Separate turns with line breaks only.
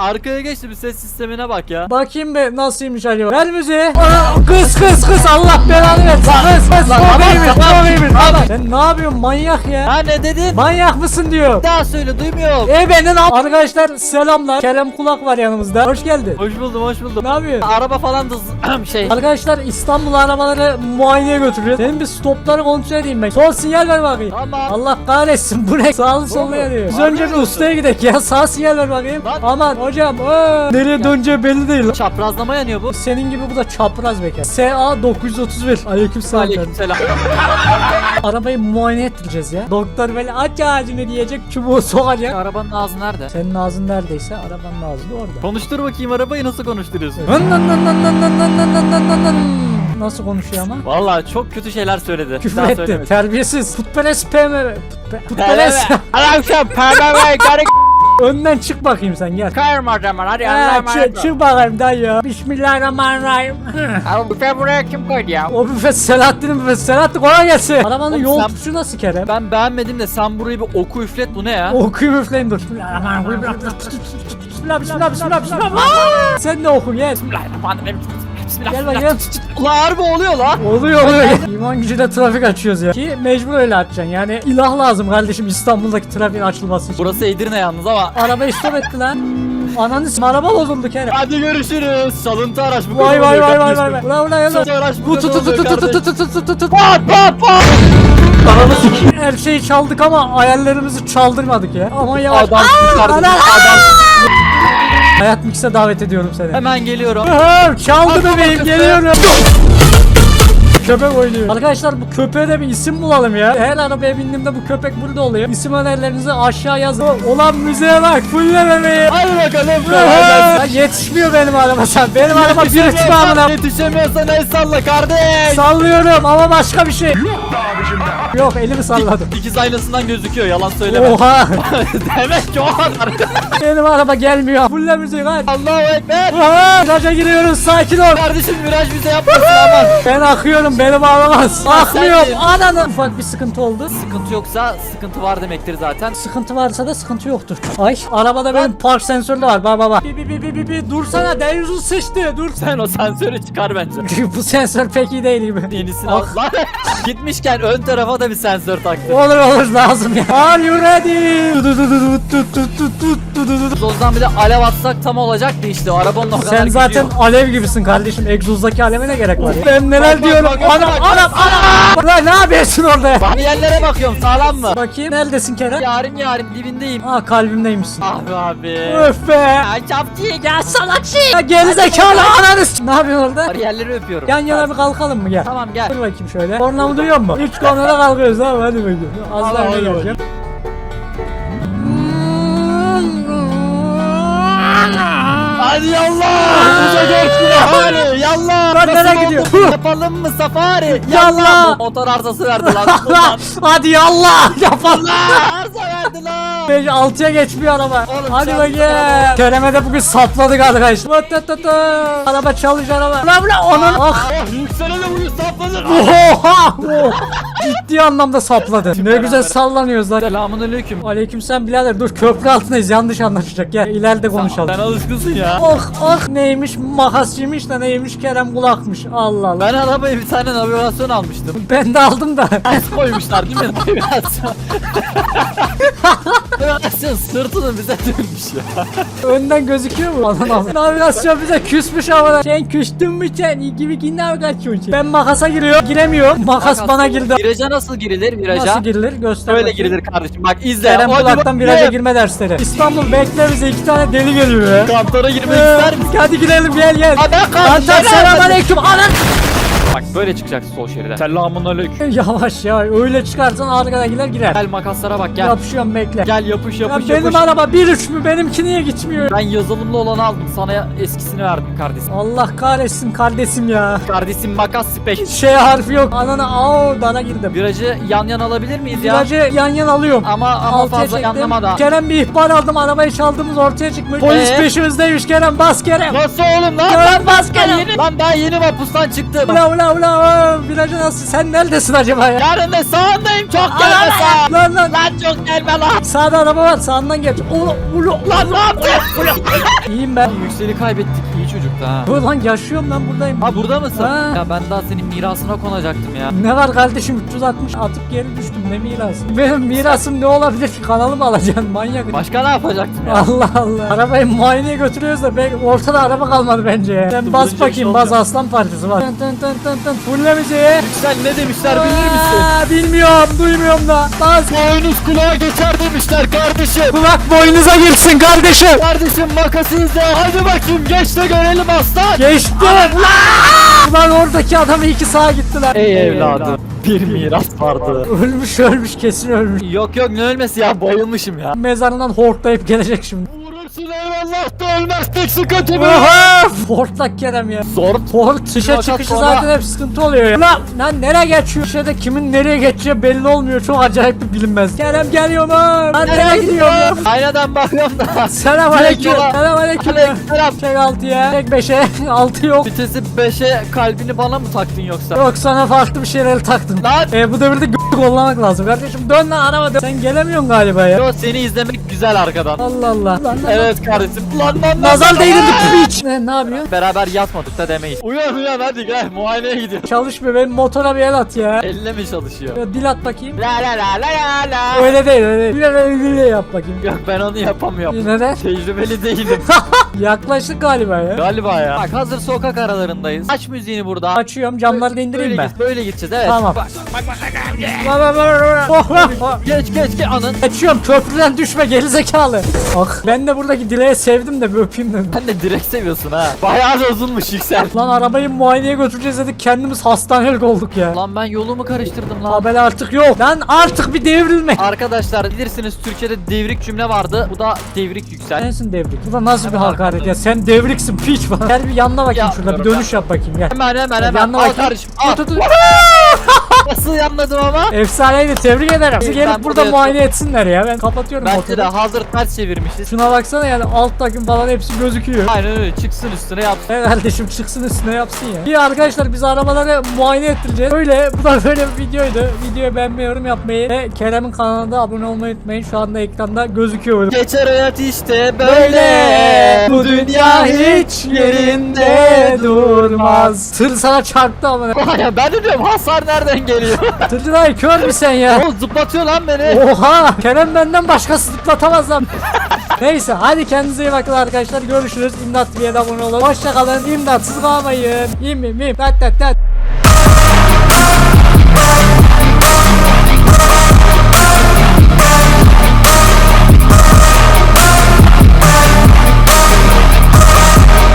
Arkaya geçti bir ses sistemine bak ya.
Bakayım be nasılmış acaba. Ver müziği. Aa, Kız kız kız Allah belanı versin. Kız kız
lan, tamam.
çok iyiymiş. Aman. Sen ne yapıyorsun manyak ya.
Ha ne dedin?
Manyak mısın diyor.
Bir daha söyle duymuyorum.
E benim arkadaşlar selamlar. Kerem Kulak var yanımızda. Hoş geldin.
Hoş buldum hoş buldum.
Ne yapıyorsun?
Araba falan da şey.
Arkadaşlar İstanbul arabaları muayeneye götürüyor. Senin bir stopları kontrol edeyim ben. Sol sinyal ver bakayım.
Tamam.
Allah kahretsin bu ne? Sağlı sollu yanıyor. Biz önce bir ustaya gidelim ya. Sağ sinyal ver bakayım.
Lan.
Aman hocam. aa, nereye döneceği belli değil.
Çaprazlama yanıyor bu.
Senin gibi bu da çapraz bekar. SA 931. Aleyküm selam.
Aleykümselam.
Arabayı muayene ettireceğiz ya. Doktor böyle aç ağacını diyecek çubuğu sokacak.
Arabanın ağzı nerede?
Senin ağzın neredeyse arabanın ağzı da orada.
Konuştur bakayım arabayı nasıl konuşturuyorsun?
Nasıl konuşuyor ama?
Vallahi çok kötü şeyler söyledi.
Küfür etti. Terbiyesiz. Putperest PM. Putpe- Putperest.
Adam sen pembe garip
Önden çık bakayım sen gel.
kayırma o zaman hadi
Ha,
Allah'a
çık,
ol.
çık bakayım dayı. Bismillahirrahmanirrahim.
Abi bu sen buraya kim koydu ya?
o büfe Selahattin'in büfesi. Selahattin kolay gelsin. Arabanın
Oğlum
yol
sen-
tuşu nasıl Kerem?
Ben beğenmedim de sen burayı bir oku üflet bu ne ya?
Okuyayım üfleyin dur. Bismillahirrahmanirrahim. Bismillah bismillah bismillah bismillah. Aa! Sen de oku gel.
Bismillahirrahmanirrahim. Bismillah.
Gel bakayım.
Ulan harbi oluyor lan.
Oluyor oluyor. İman gücüyle trafik açıyoruz ya. Ki mecbur öyle açacaksın. Yani ilah lazım kardeşim İstanbul'daki trafiğin açılması için.
Burası Edirne yalnız ama.
Arabayı stop etti lan. Ananı s- araba bozuldu Kerem.
Hadi görüşürüz. Salıntı araç bu
Vay vay vay vay vay. Ulan ulan
Salıntı
ulan.
araç bu
tut tut tut tut
kardeşim.
tut tut tut tut tut.
Pat pat pat.
Her şeyi çaldık ama hayallerimizi çaldırmadık ya. Ama yavaş.
Adam
ana!
Adam.
Hayat Mix'e davet ediyorum seni.
Hemen geliyorum.
Çaldı bebeğim
bakısı.
geliyorum. Köpek oynuyor. Arkadaşlar bu köpeğe de bir isim bulalım ya. Her arabaya bindiğimde bu köpek burada oluyor. İsim önerilerinizi aşağı yazın. Olan müziğe bak. Fulle bebeği.
Hadi bakalım.
Aha, yetişmiyor benim araba sen. Benim araba bir ritmi amına.
Yetişemiyorsan el salla kardeş.
Sallıyorum ama başka bir şey. Yok elimi salladım.
İkiz aynasından gözüküyor yalan söyleme.
Oha.
Demek ki o kadar.
benim araba gelmiyor. Fulle müziği hadi.
Allahu Ekber.
Viraja giriyoruz sakin ol.
Kardeşim viraj bize yapmasın aman.
Ben akıyorum benim ağlamaz.
sen
Akmıyorum. Ananı. Ufak bir sıkıntı oldu.
Sıkıntı yoksa sıkıntı var demektir zaten.
Sıkıntı varsa da sıkıntı yoktur. Ay arabada benim park sensörü de var. Bak bak bak. Bi bi bi bi bi bi. Dursana deryüzü sıçtı. Dur.
Sen o sensörü çıkar bence.
Bu sensör pek iyi değil gibi.
Yenisini
Ah.
al. Gitmişken ön tarafa da bir sensör taktım.
Olur olur lazım ya. Are you ready?
Egzozdan bir de alev atsak tam olacaktı işte. Arabanın o kadar
Sen zaten
gidiyor.
alev gibisin kardeşim. Egzozdaki aleve ne gerek var ya? Ben neler diyorum. Anam anam anam. Lan ne yapıyorsun orada ya?
Ben yerlere bakıyorum sağlam mı?
Bakayım. Neredesin Kerem?
Yarim yarim dibindeyim.
Aa kalbimdeymişsin.
Ah abi.
Öf be.
Ya çapçı
ya salakçı. Ya gerizekalı ananı Ne yapıyorsun orada?
Bariyerleri öpüyorum.
Yan yana bir kalkalım mı gel.
Tamam gel.
Dur bakayım şöyle. Kornamı duyuyor musun? Üç kornada kalkıyoruz tamam hadi bakayım. Az daha
al.
geleceğim.
Hadi yallah. Bize geçti safari. Yallah.
Lan nereye gidiyor?
Yapalım mı safari?
Yallah.
Motor arsası verdi lan.
Hadi yallah yapalım.
Arsa verdi lan.
5 6'ya geçmiyor araba.
Oğlum,
Hadi bakayım. Kerem'e bugün sapladık arkadaşlar. Vat tat tat tat. Araba çalışıyor araba. Ulan ulan onun. Ah.
Yükselene bugün saplanır.
Oha. Ciddi anlamda sapladı. Ne güzel sallanıyoruz lan.
Selamun aleyküm.
Aleykümselam birader dur köprü altındayız yanlış anlaşılacak gel ileride konuşalım.
Sen alışkınsın ya.
Oh oh neymiş makasçıymış da neymiş Kerem kulakmış Allah Allah.
Ben arabaya bir tane navigasyon almıştım.
Ben de aldım da.
Ters koymuşlar değil mi navigasyon? navigasyon sırtını bize dönmüş ya.
Önden gözüküyor mu? Allah'ım. Navigasyon bize küsmüş ama. Sen küstün mü sen? İyi gibi ki navigasyon sen. Ben makasa giriyor. Giremiyorum. Makas bana girdi.
Viraja nasıl girilir viraja?
Nasıl girilir? Göster
Öyle
bakayım.
girilir kardeşim. Bak izle.
Kerem
Hadi
kulaktan viraja girme dersleri. İstanbul bekle bize iki tane deli geliyor ya.
Kantara girmek
Ee,
ister misin?
Hadi girelim gel gel.
Hadi bakalım,
Kantar
gel
selam
hadi.
aleyküm. Anan.
Bak böyle çıkacaksın sol şeride. Selamun aleyküm.
Yavaş ya öyle çıkarsan arkadakiler girer.
Gel makaslara bak gel.
Yapışıyorum bekle.
Gel yapış
Ya
yapış
benim
yapış.
araba 1.3 mü? Benimki niye gitmiyor?
Ben yazılımlı olanı aldım. Sana eskisini verdim kardeşim.
Allah kahretsin kardeşim ya.
Kardeşim makas spek.
Şey harfi yok. Ananı ao dana girdim.
Virajı yan yana alabilir miyiz ya?
Virajı yan yan alıyorum.
Ama ama fazla
çektim.
yanlama da.
Kerem bir ihbar aldım. Arabayı çaldığımız ortaya çıkmış. Polis
Ee?
peşimizdeymiş Kerem. Bas Kerem.
Nasıl oğlum lan?
Kerem bas
Ben
Kerem.
yeni, lan ben yeni vapustan çıktım.
Ula ula ula ula nasıl? Sen neredesin acaba ya?
Yarın da sağındayım. Çok gelme sağ.
Lan lan.
Lan çok gelme lan.
Sağda araba var sağından geç. Ula ula.
Lan ne yaptın?
İyiyim ben.
Yükseli kaybettik. İyi çocuktu ha.
Dur lan yaşıyorum lan buradayım.
Ha burada mısın?
Ha.
Ya ben daha senin mirasına konacaktım ya.
Ne var kardeşim 360 atıp geri düştüm ne mirası? Benim mirasım ne olabilir ki kanalı mı alacaksın manyak?
Başka ne yapacaktım ya?
Allah Allah. Arabayı muayeneye götürüyoruz da ben, ortada araba kalmadı bence ya. Sen bas
bir şey
bakayım bas aslan partisi bak. Tın tın tın tın tın. Müziği.
Yüksel ne demişler bilir misin?
Aa, Bilmiyorum duymuyorum da. Bas.
Boynuz kulağa geçer demişler kardeşim.
Kulak boynuza girsin kardeşim.
Kardeşim makası izle. Hadi bakayım geç de görelim aslan.
Geçti. Ulan! Ulan oradaki adam iki sağa gittiler.
Ey evladım. Bir miras vardı.
Ölmüş ölmüş kesin ölmüş.
Yok yok ne ölmesi ya bayılmışım ya.
Mezarından hortlayıp gelecek şimdi.
Da ölmezsek sıkıntı mı?
Oha! Hortlak Kerem ya.
Zor.
Ford dışa çıkışı
sonra-
zaten hep sıkıntı oluyor ya. Lan, lan nereye geçiyor? Şeyde kimin nereye geçeceği belli olmuyor. Çok acayip bir bilinmez. Kerem geliyor mu? Lan nereye gidiyor mu?
Aynadan bakıyorum da.
Selam aleyküm. Selam aleyküm.
Aleykümselam.
Çek 6'ya. Çek 5'e. 6 yok.
Vitesi 5'e kalbini bana mı taktın yoksa?
Yok sana farklı bir şeyler taktın.
Lan.
E, bu devirde kollamak lazım. Kardeşim dön lan araba dön. Sen gelemiyorsun galiba ya.
Yo seni izlemek güzel arkadan.
Allah Allah. Lan, lan,
Evet kardeşim. Lan lan lan.
Nazar
lan.
piç. Ne, ne yapıyor?
Beraber yatmadık da demeyiz. Uyan uyan hadi gel muayeneye gidiyoruz.
Çalışmıyor benim motora bir el at ya.
Elle mi çalışıyor?
Ya, Dil at bakayım.
La la la la la la.
Öyle değil öyle değil. Öyle, öyle, öyle yap bakayım.
Yok ben onu yapamıyorum.
Yine de
Tecrübeli değilim.
yaklaştık galiba ya.
Galiba ya. Bak hazır sokak aralarındayız. Aç müziğini burada.
Açıyorum camları da indireyim
böyle
mi?
git, böyle gideceğiz evet.
Tamam.
Bak,
Bak, bak, bak, bak. Oh, oh, oh.
geç geç geç anın.
Geçiyorum köprüden düşme gerizekalı. Ah ben de buradaki dileği sevdim de bir öpeyim dedim.
Sen de direkt seviyorsun ha. Bayağı da uzunmuş yüksel.
Lan arabayı muayeneye götüreceğiz dedik kendimiz hastanelik olduk ya.
Lan ben yolumu karıştırdım lan.
Tabela artık yok. Lan artık bir devrilme.
Arkadaşlar bilirsiniz Türkçe'de devrik cümle vardı. Bu da devrik yüksel.
Sensin devrik. Bu da nasıl bir
Hemen
hakaret ya? Sen devriksin piç bana. Gel bir yanına bakayım şurada bir dönüş yap bakayım gel.
Hemen hemen hemen.
Yanına
Al
bakayım.
kardeşim. Al.
Tut, tut, tut.
Nasıl yanladım ama?
Efsaneydi tebrik ederim. Bizi gelip
ben
burada
buraya-
muayene etsinler ya. Ben kapatıyorum
Bence de
motoru.
hazır ters çevirmişiz.
Şuna baksana yani alt takım falan hepsi gözüküyor.
Aynen öyle çıksın üstüne yapsın.
Evet kardeşim çıksın üstüne yapsın ya. İyi arkadaşlar biz arabaları muayene ettireceğiz. Öyle bu da böyle bir videoydu. Videoyu beğenmeyi, yorum yapmayı ve Kerem'in kanalına abone olmayı unutmayın. Şu anda ekranda gözüküyor.
Geçer hayat işte
Böyle
böyle.
bu dünya hiç yerinde durmaz. Tır sana çarptı ama.
Ya ben de diyorum hasar nereden geliyor?
Dayı kör mü sen ya?
o zıplatıyor lan beni.
Oha! Kerem benden başkası zıplatamaz lan. Neyse hadi kendinize iyi bakın arkadaşlar. Görüşürüz. İmdat de abone olun. Hoşçakalın. İmdatsız kalmayın. İm im im. Tat tat tat.